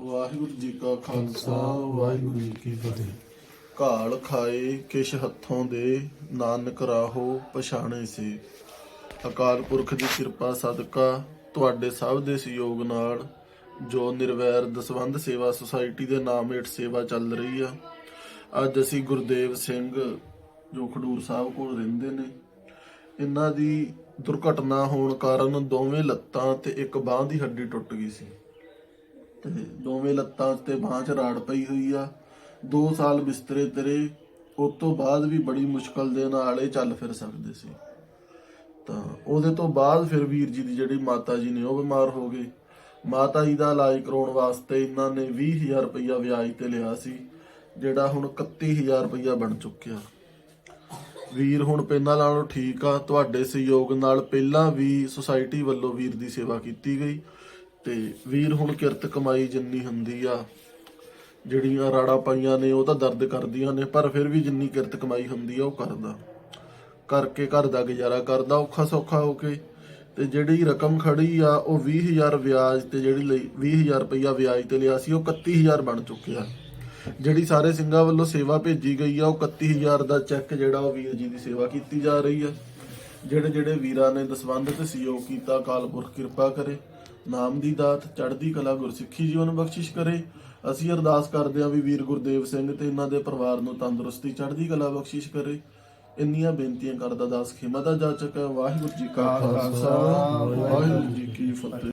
ਵਾਹਿਗੁਰੂ ਜੀ ਕਾ ਖਾਲਸਾ ਵਾਹਿਗੁਰੂ ਜੀ ਕੀ ਫਤਿਹ। ਘਾਲ ਖਾਏ ਕਿਛ ਹੱਥੋਂ ਦੇ ਨਾਨਕ ਰਾਹੋ ਪਛਾਣੇ ਸੀ। ਅਕਾਲ ਪੁਰਖ ਦੀ ਕਿਰਪਾ ਸਦਕਾ ਤੁਹਾਡੇ ਸਭ ਦੇ ਸਹਿਯੋਗ ਨਾਲ ਜੋ ਨਿਰਵੈਰ ਦਸਵੰਧ ਸੇਵਾ ਸੁਸਾਇਟੀ ਦੇ ਨਾਮ ਹੇਠ ਸੇਵਾ ਚੱਲ ਰਹੀ ਆ। ਅੱਜ ਅਸੀਂ ਗੁਰਦੇਵ ਸਿੰਘ ਜੋ ਖਡੂਰ ਸਾਹਿਬ ਕੋਲ ਰਹਿੰਦੇ ਨੇ ਇਹਨਾਂ ਦੀ ਦੁਰਘਟਨਾ ਹੋਣ ਕਾਰਨ ਦੋਵੇਂ ਲੱਤਾਂ ਤੇ ਇੱਕ ਬਾਹ ਦੀ ਹੱਡੀ ਟੁੱਟ ਗਈ ਸੀ। ਤੇ ਦੋਵੇਂ ਲੱਤਾਂ ਤੇ ਬਾਂਹ 'ਚ ਰਾੜ ਪਈ ਹੋਈ ਆ। 2 ਸਾਲ ਬਿਸਤਰੇ ਤੇਰੇ, ਉਸ ਤੋਂ ਬਾਅਦ ਵੀ ਬੜੀ ਮੁਸ਼ਕਲ ਦੇ ਨਾਲ ਇਹ ਚੱਲ ਫਿਰ ਸਕਦੇ ਸੀ। ਤਾਂ ਉਹਦੇ ਤੋਂ ਬਾਅਦ ਫਿਰ ਵੀਰ ਜੀ ਦੀ ਜਿਹੜੀ ਮਾਤਾ ਜੀ ਨੇ ਉਹ ਬਿਮਾਰ ਹੋ ਗਏ। ਮਾਤਾ ਜੀ ਦਾ ਇਲਾਜ ਕਰਾਉਣ ਵਾਸਤੇ ਇਹਨਾਂ ਨੇ 20000 ਰੁਪਇਆ ਵਿਆਜ ਤੇ ਲਿਆ ਸੀ, ਜਿਹੜਾ ਹੁਣ 31000 ਰੁਪਇਆ ਬਣ ਚੁੱਕਿਆ। ਵੀਰ ਹੁਣ ਪਹਿਲਾਂ ਨਾਲੋਂ ਠੀਕ ਆ, ਤੁਹਾਡੇ ਸਹਿਯੋਗ ਨਾਲ ਪਹਿਲਾਂ ਵੀ ਸੁਸਾਇਟੀ ਵੱਲੋਂ ਵੀਰ ਦੀ ਸੇਵਾ ਕੀਤੀ ਗਈ। ਤੇ ਵੀਰ ਹੁਣ ਕਿਰਤ ਕਮਾਈ ਜਿੰਨੀ ਹੁੰਦੀ ਆ, ਜਿਹੜੀਆਂ ਰਾੜਾ ਪਾਈਆਂ ਨੇ ਉਹ ਤਾਂ ਦਰਦ ਕਰਦੀਆਂ ਨੇ, ਪਰ ਫਿਰ ਵੀ ਜਿੰਨੀ ਕਿਰਤ ਕਮਾਈ ਹੁੰਦੀ ਆ ਉਹ ਕਰਦਾ। ਕਰਕੇ ਘਰ ਦਾ ਗੁਜ਼ਾਰਾ ਕਰਦਾ, ਔਖਾ ਸੌਖਾ ਹੋ ਕੇ। ਤੇ ਜਿਹੜੀ ਰਕਮ ਖੜੀ ਆ, ਉਹ 20000 ਵਿਆਜ ਤੇ ਜਿਹੜੀ ਲਈ 20000 ਰੁਪਈਆ ਵਿਆਜ ਤੇ ਲਿਆ ਸੀ, ਉਹ 31000 ਬਣ ਚੁੱਕਿਆ। ਜਿਹੜੀ ਸਾਰੇ ਸਿੰਘਾਂ ਵੱਲੋਂ ਸੇਵਾ ਭੇਜੀ ਗਈ ਆ, ਉਹ 31000 ਦਾ ਚੈੱਕ ਜਿਹੜਾ ਉਹ ਵੀਰ ਜੀ ਦੀ ਸੇਵਾ ਕੀਤੀ ਜਾ ਰਹੀ ਆ। ਜਿਹੜੇ ਜਿਹੜੇ ਵੀਰਾਂ ਨੇ ਦਸਵੰਧ ਤੇ ਸਹਿਯੋਗ ਕੀਤਾ, ਅਕਾਲ ਪੁਰਖ ਕਿਰਪਾ ਕਰੇ, ਨਾਮ ਦੀ ਦਾਤ, ਚੜ੍ਹਦੀ ਕਲਾ, ਗੁਰਸਿੱਖੀ ਜੀਵਨ ਬਖਸ਼ਿਸ਼ ਕਰੇ। ਅਸੀਂ ਅਰਦਾਸ ਕਰਦੇ ਹਾਂ ਵੀ ਵੀਰ ਗੁਰਦੇਵ ਸਿੰਘ ਤੇ ਇਹਨਾਂ ਦੇ ਪਰਿਵਾਰ ਨੂੰ ਤੰਦਰੁਸਤੀ, ਚੜ੍ਹਦੀ ਕਲਾ ਬਖਸ਼ਿਸ਼ ਕਰੇ। ਇੰਨੀਆਂ ਬੇਨਤੀਆਂ ਕਰਦਾ ਦਾਸ ਖਿਮਾ ਦਾ ਜਾਚਕ ਹੈ। ਵਾਹਿਗੁਰੂ ਜੀ ਕਾ ਖਾਲਸਾ, ਵਾਹਿਗੁਰੂ ਜੀ ਕੀ ਫਤਿਹ।